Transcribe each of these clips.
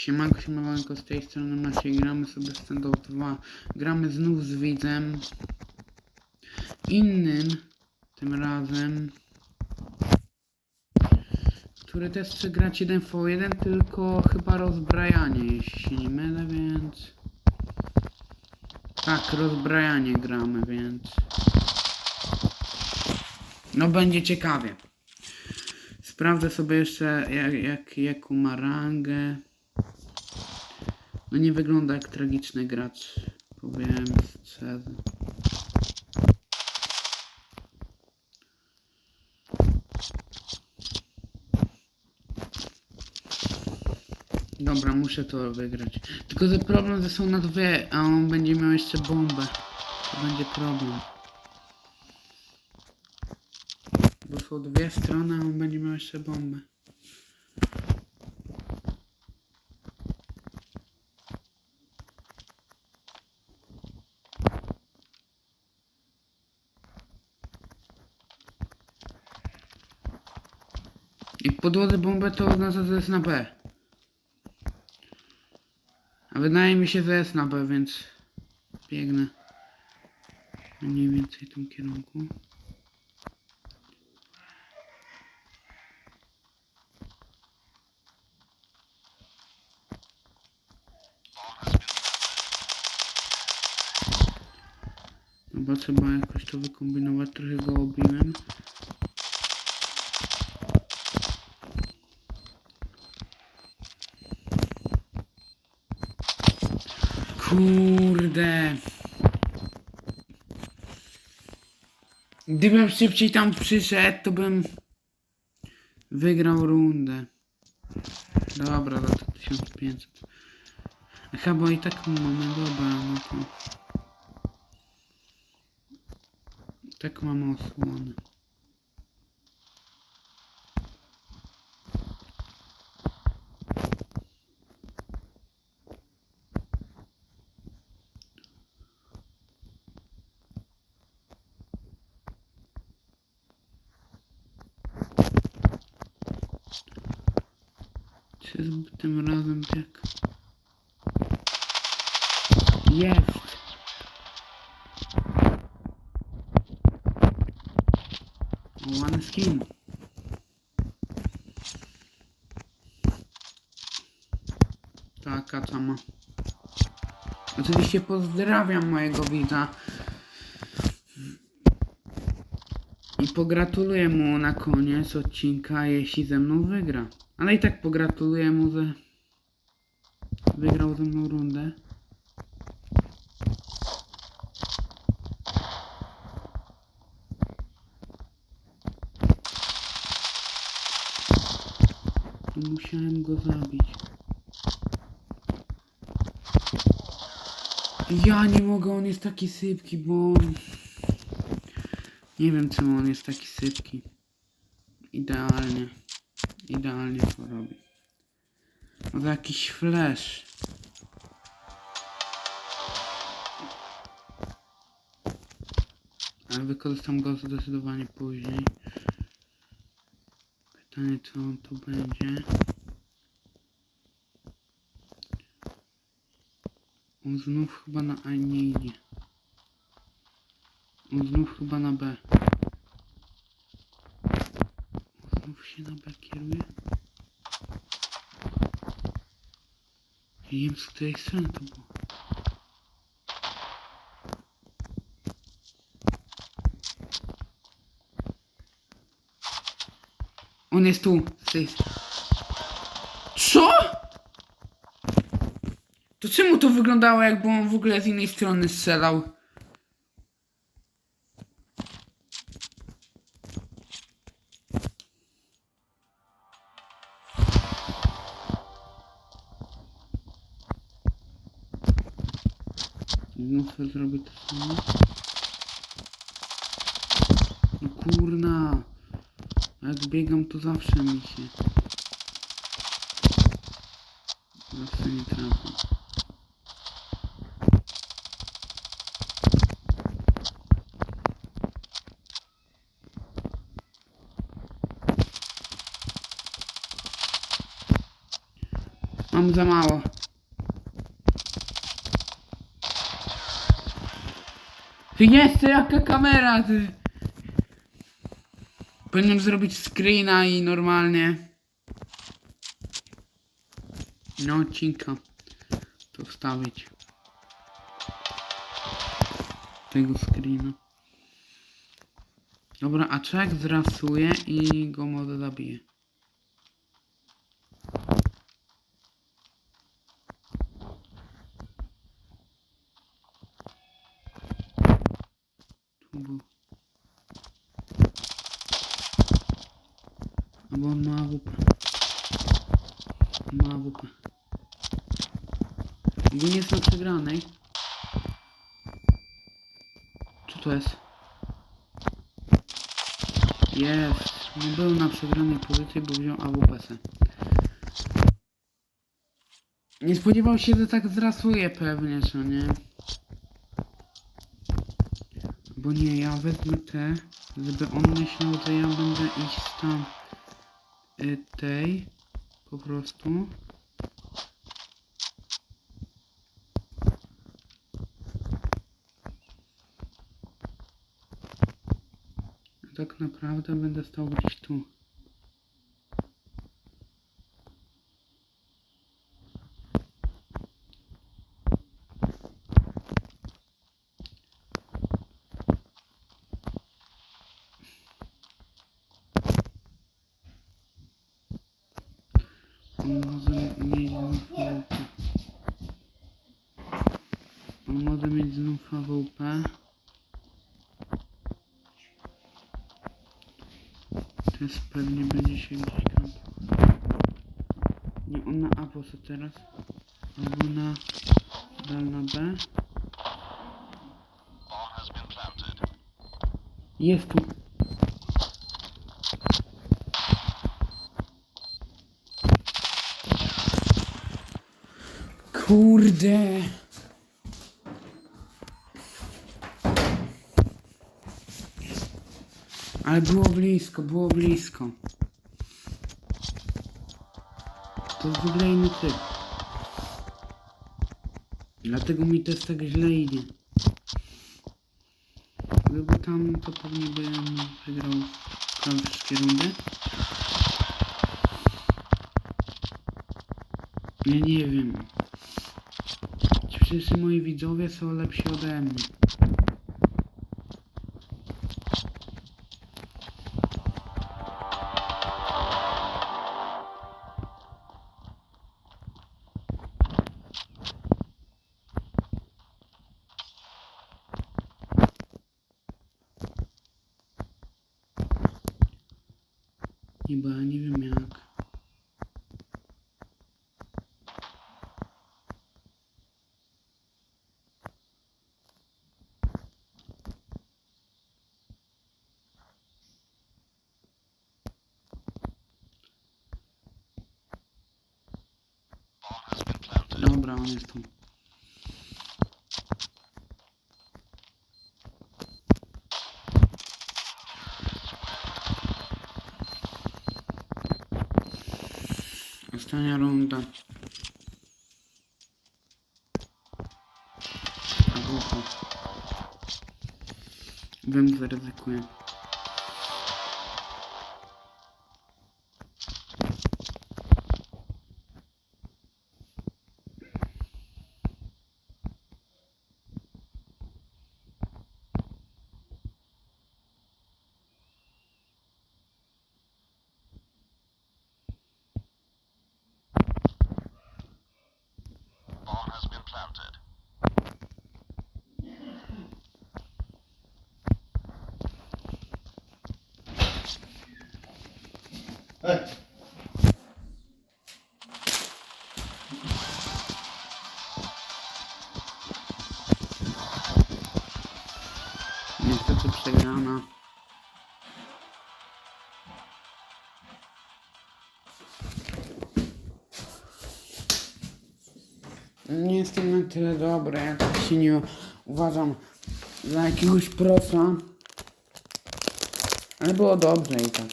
Siemanko, siemanko, z tej strony Maciej, gramy sobie Standout 2. Gramy znów z widzem. Innym, tym razem. Który też chce grać 1v1, tylko chyba rozbrajanie, jeśli się nie mylę, więc... Tak, rozbrajanie gramy, więc... No będzie ciekawie. Sprawdzę sobie jeszcze jak, jak, jaką ma rangę. No nie wygląda jak tragiczny gracz. Powiem szczerze. Dobra, muszę to wygrać. Tylko że problem, że są na dwie, a on będzie miał jeszcze bombę. To będzie problem. Bo są dwie strony, a on będzie miał jeszcze bombę. I podłożę bombę to oznacza, że jest na B. A wydaje mi się, że jest na B, więc biegnę mniej więcej w tym kierunku. Chyba trzeba jakoś to wykombinować, trochę go obiłem. Kurde. Gdybym szybciej tam przyszedł, to bym wygrał rundę. Dobra, za to 1500. Aha, bo i tak mamy, dobra, no to... Tak mamy osłonę. Z tym razem tak? Jest! One skin. Taka sama. Oczywiście pozdrawiam mojego widza. I pogratuluję mu na koniec odcinka, jeśli ze mną wygra. Ale i tak pogratuluję mu, że wygrał ze mną rundę. Musiałem go zabić. Ja nie mogę, on jest taki sypki, bo... Nie wiem czemu on jest taki sypki. Idealnie. Idealnie to robi. Może jakiś flash. Ale wykorzystam go zdecydowanie później. Pytanie co on tu będzie. On znów chyba na A nie idzie. On znów chyba na B. Na B kieruje. Nie wiem z której strony to było. On jest tu, z tej Co? To czemu to wyglądało jakby on w ogóle z innej strony strzelał? Znów to zrobię to samo. No kurna. Jak biegam to zawsze mi się. Zawsze nie trafię. Mam za mało. Jest, jaka kamera, ty! Powinienem zrobić screena i normalnie... No odcinka. To wstawić. Tego screena. Dobra, a czek zrasuje i go może zabije. Tu był. Albo on ma AWP. Ma AWP. Jest na przegranej. Co to jest? Jest. No był na przegranej pozycji, bo wziął AWP. se. Nie spodziewał się, że tak zrasuje pewnie, co nie? Bo nie, ja wezmę te, żeby on myślał, że ja będę iść tam y, tej po prostu. Tak naprawdę będę stał gdzieś tu. Może mieć znów AWP. Teraz pewnie będzie się gdzieś tam. Nie, on na A poszedł teraz. Albo na dal na B. Jest tu. Kurde. Ale było blisko, było blisko. To jest w ogóle inny typ. Dlatego mi też tak źle idzie. Gdyby tam, to pewnie bym wygrał prawie wszystkie rundy. Ja nie wiem. Ci wszyscy moi widzowie są lepsi ode mnie. Nie, bo ja nie wiem jak. Dobra, on jest tu. Ostatnia runda. A głucho. Wiem, zaryzykuję. attempted. Hey. Niestety przegrana. Nie jestem na tyle dobry, jak się nie uważam za jakiegoś prosa. Ale było dobrze i tak.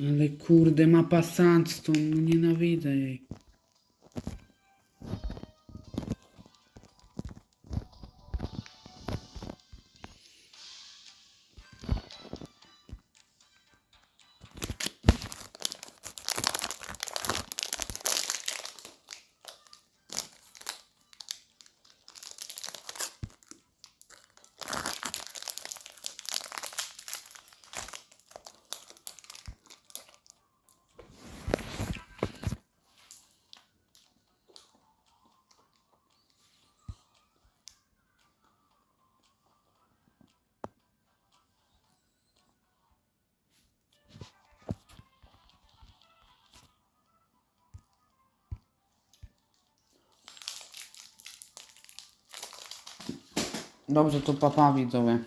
Ale kurde, mapa Sandstone, nienawidzę jej. Dobrze, to papa widzowie.